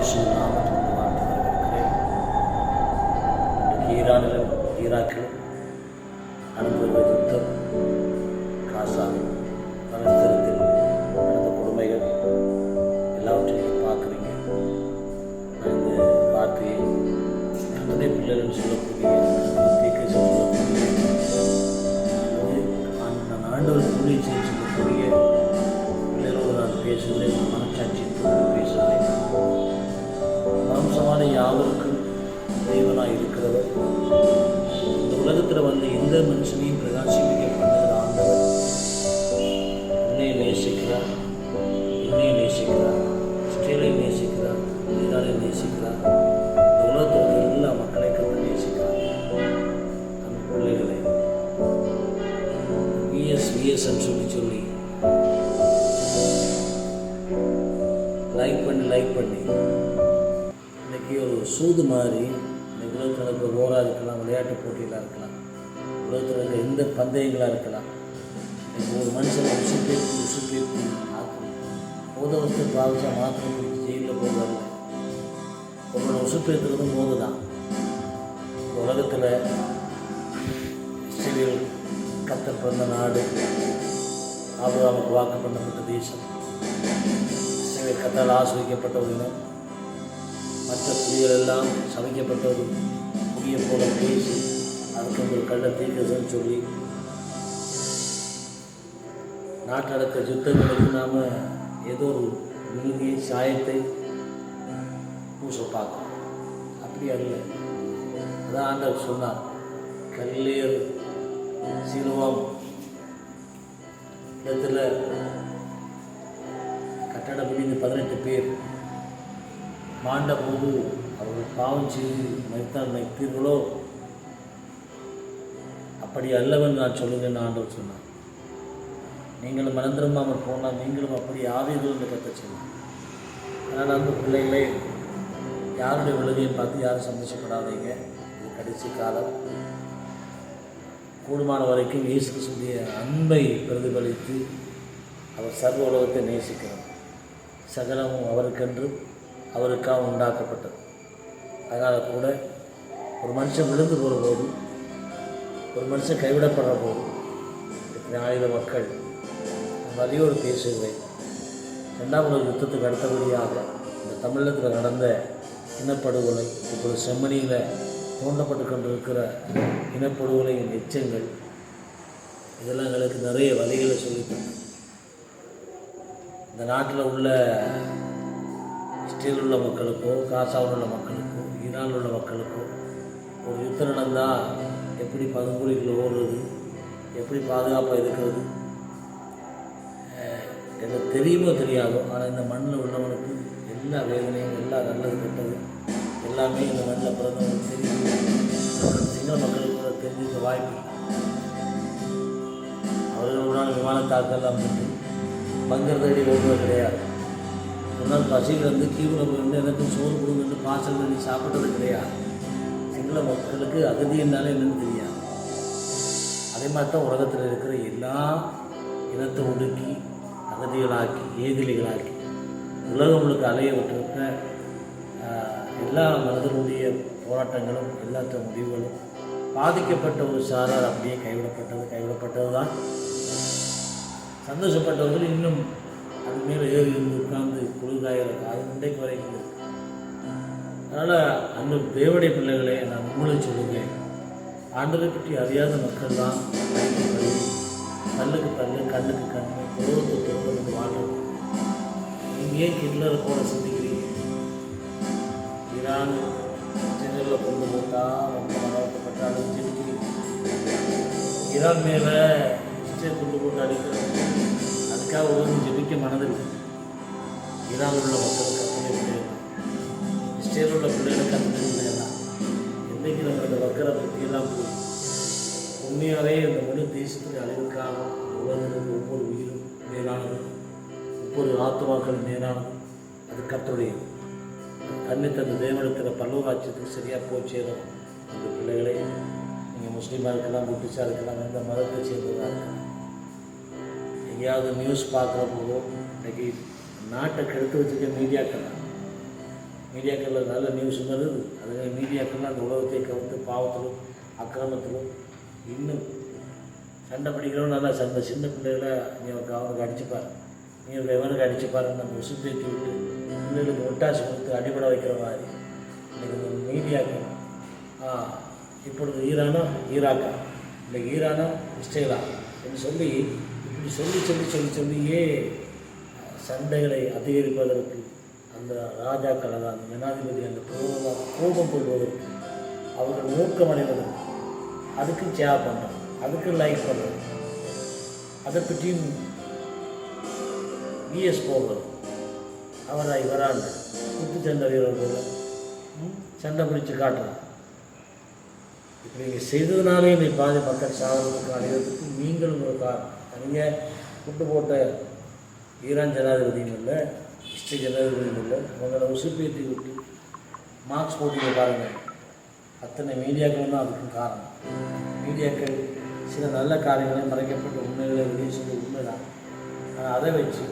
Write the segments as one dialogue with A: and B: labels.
A: ፕሬሽን አመቱ ማለት ነው። ኢራን ኢራቅ አረብ ஒரு மாதிரி இந்த உலகத்தில் இருக்கிற ஓரா இருக்கலாம் விளையாட்டு போட்டிகளாக இருக்கலாம் உலகத்தில் இருக்கிற எந்த பந்தயங்களாக இருக்கலாம் இப்போ ஒரு மனுஷன் உசுப்பேற்றி உசுப்பேற்றி ஆக்கணும். போத வஸ்து பாவிச்சா ஜெயிலில் போகிறாங்க ஒருவனை உசுப்பேற்றுறதும் போது தான் உலகத்தில் இஸ்ரேல் கத்தர் பிறந்த நாடு ஆபிரகாமுக்கு வாக்கு பண்ணப்பட்ட தேசம். இஸ்ரேல் கத்தால் ஆசிரிக்கப்பட்ட ஒரு இனம் மற்ற துணிகள் எல்லாம் சமைக்கப்பட்டது புதிய போல பேசி அதுக்கு ஒரு கள்ள தீர்க்கதன் சொல்லி நாட்டு நடக்க யுத்தங்களுக்கு நாம் ஏதோ ஒரு நீதியை சாயத்தை பூச பார்க்கணும் அப்படி அல்ல. அதான் ஆண்டவர் சொன்னார். கல்லீர் சிலுவம் இடத்துல கட்டட பிடிந்து பதினெட்டு பேர் மாண்டபோது அவர்கள் பாவம் செய்து மறித்தால் மறித்தீர்களோ அப்படி அல்லவன் நான் சொல்லுங்கன்னு ஆண்டவர் சொன்னார். நீங்களும் மனந்திரும்பாமல் போனால் நீங்களும் அப்படி ஆவீர்கள் என்று கற்று சொன்னார். அதனால் அந்த பிள்ளைகளே யாருடைய விழுகையும் பார்த்து யாரும் சந்தோஷப்படாதீங்க. இது கடைசி காலம். கூடுமான வரைக்கும் இயேசு சொல்லிய அன்பை பிரதிபலித்து அவர் சர்வ உலகத்தை நேசிக்கிறார் சகலமும் அவருக்கென்று அவருக்காக உண்டாக்கப்பட்டது. அதனால் கூட ஒரு மனுஷன் விழுந்து போகிற போது ஒரு மனுஷன் கைவிடப்படுற போது இத்தனை ஆயிரம் மக்கள் வலியோடு பேசுகிறேன். ரெண்டாம் உலக யுத்தத்துக்கு அடுத்தபடியாக இந்த தமிழகத்தில் நடந்த இனப்படுகொலை இப்போது செம்மணியில் தோண்டப்பட்டு கொண்டிருக்கிற இனப்படுகொலையின் எச்சங்கள் இதெல்லாம் எங்களுக்கு நிறைய வழிகளை சொல்லித்தந்தது இந்த நாட்டில் உள்ள ஸ்டீல் உள்ள மக்களுக்கோ காசாவில் உள்ள மக்களுக்கோ ஈரானில் உள்ள மக்களுக்கோ ஒரு யுத்தம் நடந்தால் எப்படி பதுங்குழிகள் ஓடுறது எப்படி பாதுகாப்பாக இருக்கிறது? எனக்கு தெரியுமோ தெரியாதோ ஆனால் இந்த மண்ணில் உள்ளவனுக்கு எல்லா வேதனையும் எல்லா நல்லது கெட்டது எல்லாமே இந்த மண்ணில் பிறந்தவங்களுக்கு தெரியும். சிங்கள மக்களுக்கு கூட தெரிஞ்சிருக்க வாய்ப்பு அவர்கள் உடனான விமான தாக்கல் அப்படின்னு பங்கர் தேடி ஓடுவது கிடையாது ஒரு நாள் பசியில் இருந்து கீவில் போயிருந்து எனக்கு சோறு கொடுங்கன்னு பாசல் பண்ணி சாப்பிட்டது கிடையாது. சிங்கள மக்களுக்கு அகதி என்னால என்னன்னு தெரியாது. அதே மாதிரி தான் உலகத்தில் இருக்கிற எல்லா இனத்தை ஒடுக்கி அகதிகளாக்கி ஏதிலிகளாக்கி உலகம் முழுக்க அலைய விட்டுருக்க எல்லா மனதனுடைய போராட்டங்களும் எல்லாத்த முடிவுகளும் பாதிக்கப்பட்ட ஒரு சாரார் அப்படியே கைவிடப்பட்டது கைவிடப்பட்டது தான் சந்தோஷப்பட்டவர்கள் இன்னும் அது மேலே ஏறி இருந்து உட்கார்ந்து குளிர்காயிற அது இன்றைக்கு வரைக்கும் இருக்கு. அதனால் அந்த தேவடைய பிள்ளைகளை நான் உங்களை சொல்லுவேன் ஆண்டதை பற்றி அறியாத மக்கள் தான் கல்லுக்கு கல்லு கண்ணுக்கு கண் குருவத்தை துறந்து வாழ்றது நீங்கள் ஏன் ஹிட்லரை போல சிந்திக்கிறீங்க? ஈரான் ஜெனரில் கொண்டு போட்டா ரொம்ப மனவட்டப்பட்டு அழுது ஈரான் மேலே இஸ்ரேல் கொண்டு போட்டு அடிக்கிறது அதுக்காக உலகம் ஜெபிக்க மனதில்லை ஈரானில் உள்ள மக்களுக்கு அப்படியே முடியாது உள்ள பிள்ளைகளுக்கு அப்படி இன்றைக்கு என்றைக்கு நம்ம இந்த வக்கரை பற்றியெல்லாம் போய் உண்மையாகவே இந்த முழு தேசத்துக்கு அழிவுக்காக உலகத்துக்கு ஒவ்வொரு உயிரும் மேலானது. ஒவ்வொரு ஆத்மாக்கள் மேலானது. அது கத்தருடையது கண்ணை தந்த தேவனத்தில் பல்லவராட்சியத்துக்கு சரியாக போய் சேரும் அந்த பிள்ளைகளை நீங்கள் முஸ்லீமாக இருக்கலாம் புத்திஸாக இருக்கலாம் எந்த மதத்தை சேர்ந்ததாக இருக்கலாம். எங்கேயாவது நியூஸ் பார்க்குறப்போ இன்றைக்கி நாட்டை கெடுத்து வச்சுக்க மீடியாக்கள். மீடியாக்களில் நல்ல நியூஸ் வருது அதுவே மீடியாக்கள்லாம் அந்த உலகத்தை கவுத்து பாவத்திலும் அக்கிரமத்திலும் இன்னும் சண்டை பிடிக்கிறவங்க நல்லா சண்டை சின்ன பிள்ளைகளை நீ அவனுக்கு அவனுக்கு அடிச்சுப்பார். நீ எவனுக்கு அடிச்சுப்பாருன்னு நம்ம உசுப்பேற்றி விட்டு பிள்ளைகளுக்கு ஒட்டாசு கொடுத்து அடிபட வைக்கிற மாதிரி. இன்றைக்கி மீடியாக்கள் ஆ இப்பொழுது ஈரானா ஈராக்கா? இன்றைக்கு ஈரானும் இஸ்ரேலா? என்று சொல்லி இப்படி சொல்லி சொல்லி சொல்லி சொல்லியே சண்டைகளை அதிகரிப்பதற்கு அந்த ராஜாக்கள் அந்த ஜனாதிபதி அந்த கோபம் கோபம் கொள்வதற்கு அவர்கள் ஊக்கம் அடைவதற்கு அதுக்கு ஷேர் பண்ணுறோம் அதுக்கு லைக் பண்ணுறோம் அதை பற்றியும் விஎஸ் போடுறோம். அவரா இவரான் குத்து சண்டை வீரர் போல சண்டை பிடிச்சு காட்டுறான் இப்படி நீங்கள் செய்ததுனாலே நீ பாதி மக்கள் சாதனத்துக்கு அடைவதற்கு நீங்களும் ஒரு காரணம். நீங்கள் புட்டு போட்ட ஈரான் ஜனாதிபதியும் இல்லை இஸ்ரே ஜனாதிபதியும் இல்லை உங்களை உசுப்பேற்றி விட்டு மார்க்ஸ் போட்டிங்க பாருங்கள் அத்தனை மீடியாக்களும் தான் அதுக்கும் காரணம். மீடியாக்கள் சில நல்ல காரியங்களை மறைக்கப்பட்டு உண்மைகளை வெளியே சொல்லி உண்மைதான். ஆனால் அதை வச்சு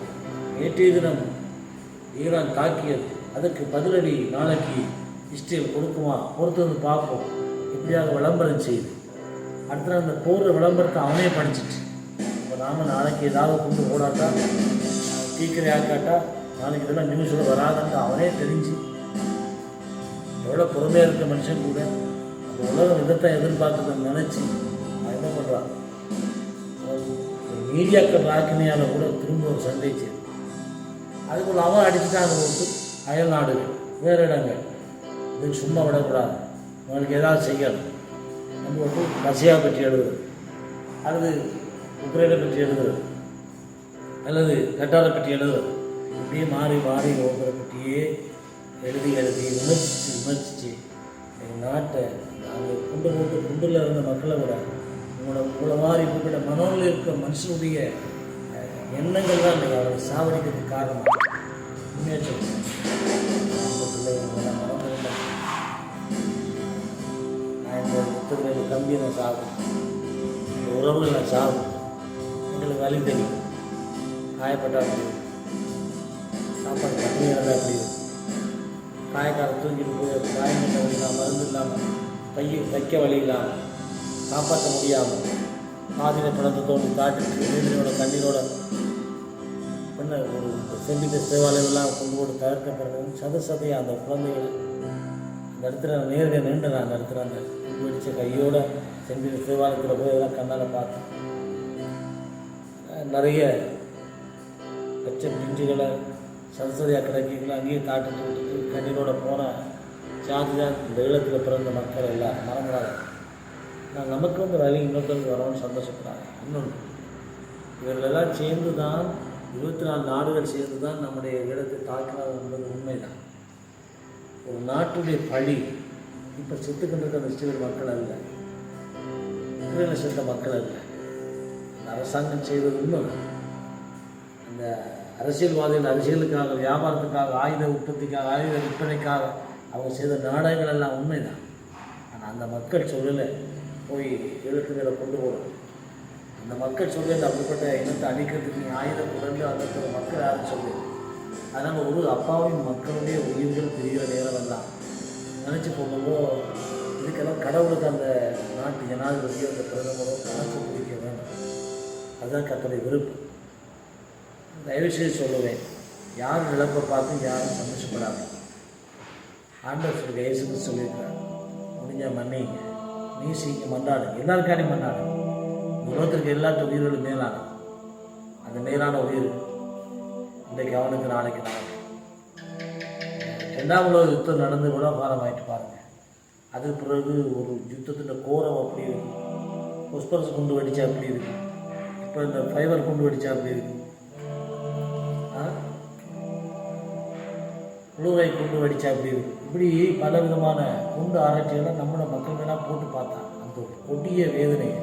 A: நேற்றைய தினம் ஈரான் தாக்கியது. அதற்கு பதிலடி நாளைக்கு இஸ்ரேல் கொடுக்குமா? பொறுத்து வந்து பார்ப்போம். எப்படியாக விளம்பரம் செய்யுது அடுத்த அந்த போடுற விளம்பரத்தை அவனே படிச்சிட்டு நாம் நாளைக்கு ஏதாவது கொண்டு ஓடாட்டா டீக்கரை ஆக்காட்டா நாளைக்கு இதெல்லாம் நியூஸில் வராதுன்ட்டு அவனே தெரிஞ்சு எவ்வளோ பொறுமையாக இருக்க மனுஷன் கூட அந்த உலகம் விதத்தை எதிர்பார்த்ததை நினச்சி அவன் என்ன பண்ணுறான் மீடியாக்கள் ராக்கினியால் கூட திரும்ப ஒரு சண்டை அதுக்குள்ள அவன் அடிச்சுட்டாங்க போட்டு அயல் நாடுகள் வேறு இடங்கள். இதுக்கு சும்மா விடக்கூடாது. உங்களுக்கு ஏதாவது செய்யணும். நம்ம வந்து பசியாக பற்றி எழுதுறது. அல்லது உக்ரைனை பற்றி எழுதுறது. அல்லது கட்டாரை பற்றி எழுதுறது. இப்படியே மாறி மாறி ஒவ்வொரு பற்றியே எழுதி எழுதி விமர்சித்து விமர்சித்து எங்கள் நாட்டை நாங்கள் குண்டு போட்டு குண்டில் இருந்த மக்களை விட உங்களோட உங்களை மாதிரி இப்படிப்பட்ட மனோவில் இருக்க மனுஷனுடைய எண்ணங்கள் தான் நீங்கள் அவரை சாவடிக்கிறதுக்கு காரணம். உண்மையாக சொல்லுங்கள் நான் என்னோட நான் இந்த கம்பியை நான் சாகும் உறவுகளை நான் சாகும் எங்களுக்கு வலி தெரியும் காயப்பட்டா அப்படி. சாப்பாடு கம்மியாக அப்படி. இருக்கும் காயக்கார தூக்கிட்டு போய் காயம் கட்ட மருந்து இல்லாமல் பைய தைக்க வழி இல்லாமல் காப்பாற்ற முடியாமல் பாதியில் பணத்தை தோண்டி காட்டுட்டு வேதனையோட கண்ணீரோட பின்ன ஒரு செம்பிட்ட சேவாலயெல்லாம் கொண்டு போட்டு தவிர்க்கப்படுறது சத சதையாக அந்த குழந்தைகள் அந்த இடத்துல நேரடியாக நின்று நான் அந்த இடத்துல அந்த வெடிச்ச கையோட செம்பிட்ட சேவாலயத்தில் போய் எல்லாம் கண்ணால் பார்த்தேன் நிறைய பச்சை பிஞ்சுகளை சரஸ்வதியாக கிடைக்கிறீங்களா அங்கேயே காட்டுட்டு விட்டுட்டு கண்ணீரோட போன சாதி தான் இந்த ஈழத்தில் பிறந்த மக்கள் எல்லாம் மறந்துடாது நான் நமக்கு வந்து வழி இன்னொருத்தருக்கு வரோம்னு சந்தோஷப்படுறாங்க. இன்னொன்று இவர்களெல்லாம் சேர்ந்து தான் இருபத்தி நாலு நாடுகள் சேர்ந்து தான் நம்முடைய ஈழத்தை தாக்கினார் என்பது உண்மைதான். ஒரு நாட்டுடைய பழி இப்போ செத்துக்கிட்டு அந்த இஸ்ரேல் மக்கள் அல்ல. இஸ்ரேலில் செத்த மக்கள் அல்ல. அந்த அரசாங்கம் செய்வது உண்மைதான். அந்த அரசியல்வாதிகள் அரசியலுக்காக வியாபாரத்துக்காக ஆயுத உற்பத்திக்காக ஆயுத விற்பனைக்காக அவங்க செய்த நாடகங்கள் எல்லாம் உண்மைதான். ஆனால் அந்த மக்கள் சொல்லலை போய் எழுத்துக்களை கொண்டு போகணும். அந்த மக்கள் சொல்லல அப்படிப்பட்ட இனத்தை அழிக்கிறதுக்கு நீ ஆயுதம் உடனே அந்த மக்கள் யாரும் சொல்லு. அதனால் ஒரு அப்பாவின் மக்களுடைய உயிர்கள் பிரிகிற நேரம் எல்லாம். நினச்சி போகும்போது இதுக்கெல்லாம் கடவுளுக்கு அந்த நாட்டு ஜனாதிபதியோ அந்த பிரதமரோ கணக்கு அதுதான் கத்தோடைய விருப்பம் தயவு செய்து சொல்லுவேன் யார் இழப்பை பார்த்து யாரும் சந்தோஷப்படாது ஆண்டவர் சொல்லி இயேசுக்கு சொல்லியிருக்கிறார் முடிஞ்ச மன்னிங்க. நீசிங்க மன்றாடுங்க மன்றாடு மன்றாடுங்க மன்னாடு உலகத்திற்கு எல்லா உயிர்களும் மேலான. அந்த மேலான உயிர் இன்றைக்கு அவனுக்கு நாளைக்கு நாளைக்கு. ரெண்டாம் உலக யுத்தம் நடந்து உலகாரம் ஆகிட்டு பாருங்க. அதுக்கு பிறகு ஒரு யுத்தத்தின் கோரம் அப்படி இருக்கும் புஷ்பரஸ் குண்டு வெடிச்சா அப்படி இருக்கும் இப்போ இந்த ஃபைபர் குண்டு வெடிச்சா அப்படி இருக்கு. உழுவை குண்டு வெடிச்சா அப்படி இருக்கு. இப்படி பல விதமான குண்டு ஆராய்ச்சிகளை நம்மளோட மக்கள் மேலாம் போட்டு பார்த்தா அந்த கொடிய வேதனையை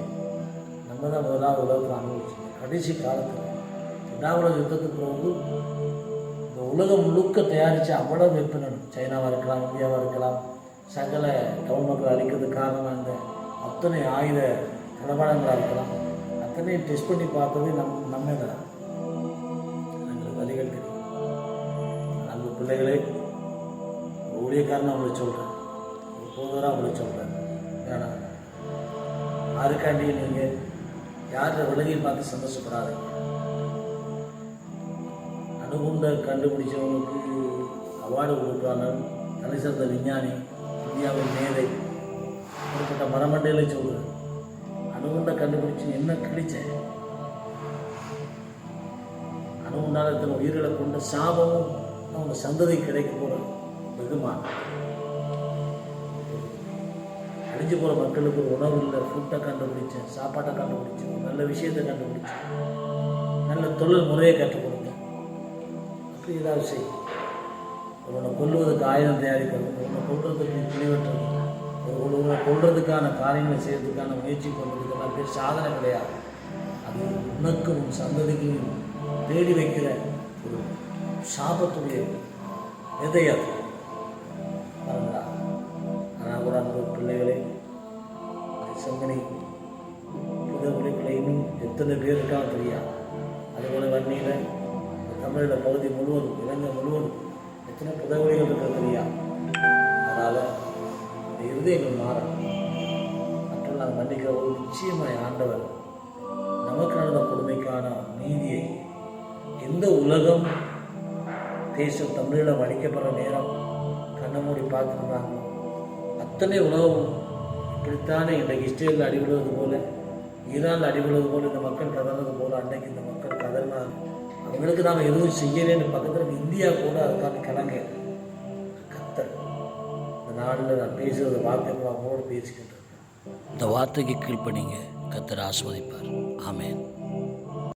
A: நம்ம தான் முதலாவது உலகத்தில் அனுபவிச்சோம் கடைசி காலத்தில் ரெண்டாம் யுத்தத்துக்கு பிறகு இந்த உலகம் முழுக்க தயாரித்த அவ்வளோ வெப்பனும் சைனாவாக இருக்கலாம் இந்தியாவாக இருக்கலாம் சகல டவுன் மக்கள் அழிக்கிறதுக்கு காரணமாக இந்த அத்தனை ஆயுத தளபாடங்களாக இருக்கலாம். அத்தனையும் டெஸ்ட் பண்ணி பார்த்தது நம் நம்ம தான் எங்களுக்கு வழிகள் தெரியும் அன்பு பிள்ளைகளே ஊழியக்காரன் அவங்கள சொல்கிறேன் ஒரு போதராக அவங்கள சொல்கிறேன் வேணாம் அதுக்காண்டி நீங்கள் யாரோட விலகையும் பார்த்து சந்தோஷப்படாதீங்க. அணுகுண்ட கண்டுபிடிச்சவங்களுக்கு அவார்டு கொடுப்பாங்க. தலை சிறந்த விஞ்ஞானி இந்தியாவின் மேதை. குறிப்பிட்ட மரமண்டையில் சொல்கிறேன் அணுகுண்ட கண்டுபிடிச்சு என்ன கிழிச்சேன் அணுகுண்டால் இத்தனை உயிர்களை கொண்ட சாபமும் அவங்க சந்ததி கிடைக்க போகிற வெகுமானம் அழிஞ்சு போகிற மக்களுக்கு ஒரு உணவு இல்லை. ஃபுட்டை கண்டுபிடிச்சேன் சாப்பாட்டை கண்டுபிடிச்சேன் நல்ல விஷயத்தை கண்டுபிடிச்சேன் நல்ல தொழில் முறையை கற்றுக் கொடுத்தேன் அப்படி ஏதாவது செய்யும் உன்னை கொல்லுவதற்கு ஆயுதம் தயாரிக்கிறது உன்னை கொள்றதுக்கு கிளிவெட்டுறது ஒரு ஒருவரை காரியங்களை செய்யறதுக்கான முயற்சி பண்ணுறது பேர் சாதனை கிடையாது. அது உனக்கும் உன் தேடி வைக்கிற ஒரு சாபத்துடைய எதை அது. ஆனால் கூட அந்த பிள்ளைகளே செங்கனை புத பிள்ளைகளை இன்னும் எத்தனை பேர் இருக்காங்க தெரியாது அதுபோல் வன்னியில் தமிழில் பகுதி முழுவதும் இலங்கை முழுவதும் எத்தனை புதவிகள் இருக்கிறது தெரியாது அதனால் இந்த இருதயங்கள் மாறணும் நான் மன்னிக்கவும் நிச்சயமாய் ஆண்டவர் நமக்கு நடந்த கொடுமைக்கான நீதியை எந்த உலகம் தேசம் தமிழில் அடிக்கப்படுற நேரம் கண்ணை மூடி பார்த்துருந்தாங்களோ அத்தனை உலகம் இப்படித்தானே இன்றைக்கு இஸ்ரேலில் அடிபடுவது போல ஈரானில் அடிபடுவது போல இந்த மக்கள் கதறது போல அன்னைக்கு இந்த மக்கள் கதறினாங்க. அவங்களுக்கு நாம் எதுவும் செய்யலேன்னு பக்கத்தில் இந்தியா கூட அதுக்கான கலங்க கத்தர் இந்த நாளில் நான் பேசுகிறத வார்த்தை அவங்களோட பேசிக்கிட்டு
B: இந்த வார்த்தைக்கு கீழ்ப்பணிங்க கத்தர் ஆஸ்வதிப்பார் ஆமேன்.